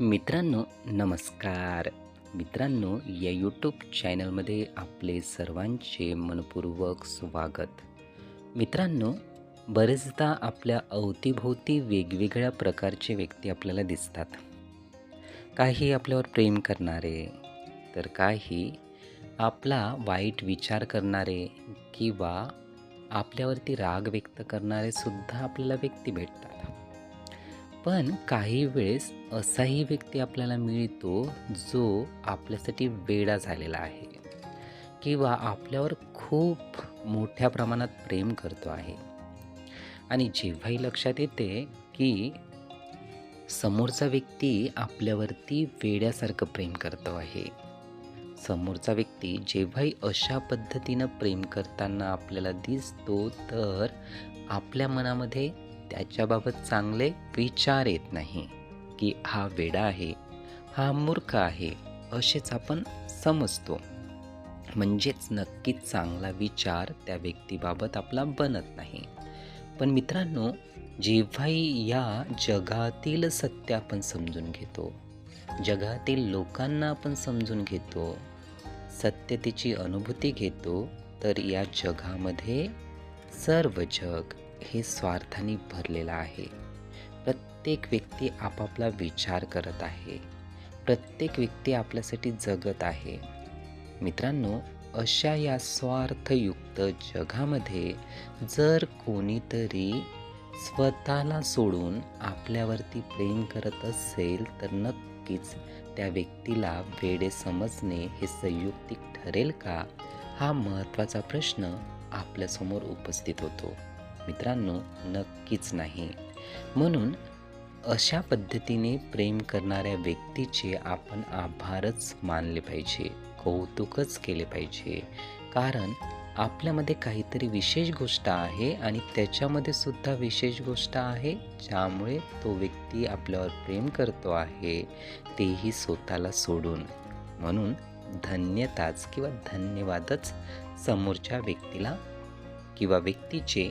मित्रांनो नमस्कार. मित्रांनो या यूट्यूब चॅनलमध्ये आपले सर्वांचे मनपूर्वक स्वागत. मित्रांनो बरेचदा आपल्या अवतीभोवती वेगवेगळ्या प्रकारचे व्यक्ती आपल्याला दिसतात. काही आपल्यावर प्रेम करणारे तर काही आपला वाईट विचार करणारे किंवा आपल्यावरती राग व्यक्त करणारे सुद्धा आपल्याला व्यक्ती भेटतात. पण काही वेळेस असाही व्यक्ती आपल्याला मिळतो जो आपल्यासाठी वेडा झालेला आहे किंवा आपल्यावर खूप मोठ्या प्रमाणात प्रेम करतो आहे. आणि जेव्हाही लक्षात येते की समोरचा व्यक्ती आपल्यावरती वेड्यासारखं प्रेम करतो आहे. समोरचा व्यक्ती जेव्हाही अशा पद्धतीनं प्रेम करताना आपल्याला दिसतो तर आपल्या मनामध्ये त्याच्याबाबत चांगले विचार येत नाही की हा वेडा आहे हा मूर्ख आहे असेच आपण समजतो. म्हणजेच नक्कीच चांगला विचार त्या व्यक्तीबाबत आपला बनत नाही. पण मित्रांनो जेव्हाही या जगातील सत्य आपण समजून घेतो जगातील लोकांना आपण समजून घेतो सत्यतेची अनुभूती घेतो तर या जगामध्ये सर्व जग हे स्वार्थाने भरलेलं आहे. प्रत्येक व्यक्ती आपापला विचार करत आहे. प्रत्येक व्यक्ती आपल्यासाठी जगत आहे. मित्रांनो अशा या स्वार्थयुक्त जगामध्ये जर कोणीतरी स्वतःला सोडून आपल्यावरती प्रेम करत असेल तर नक्कीच त्या व्यक्तीला वेडे समजणे हे संयुक्तिक ठरेल का? हा महत्त्वाचा प्रश्न आपल्यासमोर उपस्थित होतो. मित्रांनो नक्कीच नाही. म्हणून अशा पद्धतीने प्रेम करणाऱ्या व्यक्तीचे आपण आभारच मानले पाहिजे कौतुकच केले पाहिजे. कारण आपल्यामध्ये काहीतरी विशेष गोष्ट आहे आणि त्याच्यामध्ये सुद्धा विशेष गोष्ट आहे ज्यामुळे तो व्यक्ती आपल्यावर प्रेम करतो आहे तेही स्वतःला सोडून. म्हणून धन्यताच किंवा धन्यवादच समोरच्या व्यक्तीला किंवा व्यक्तीचे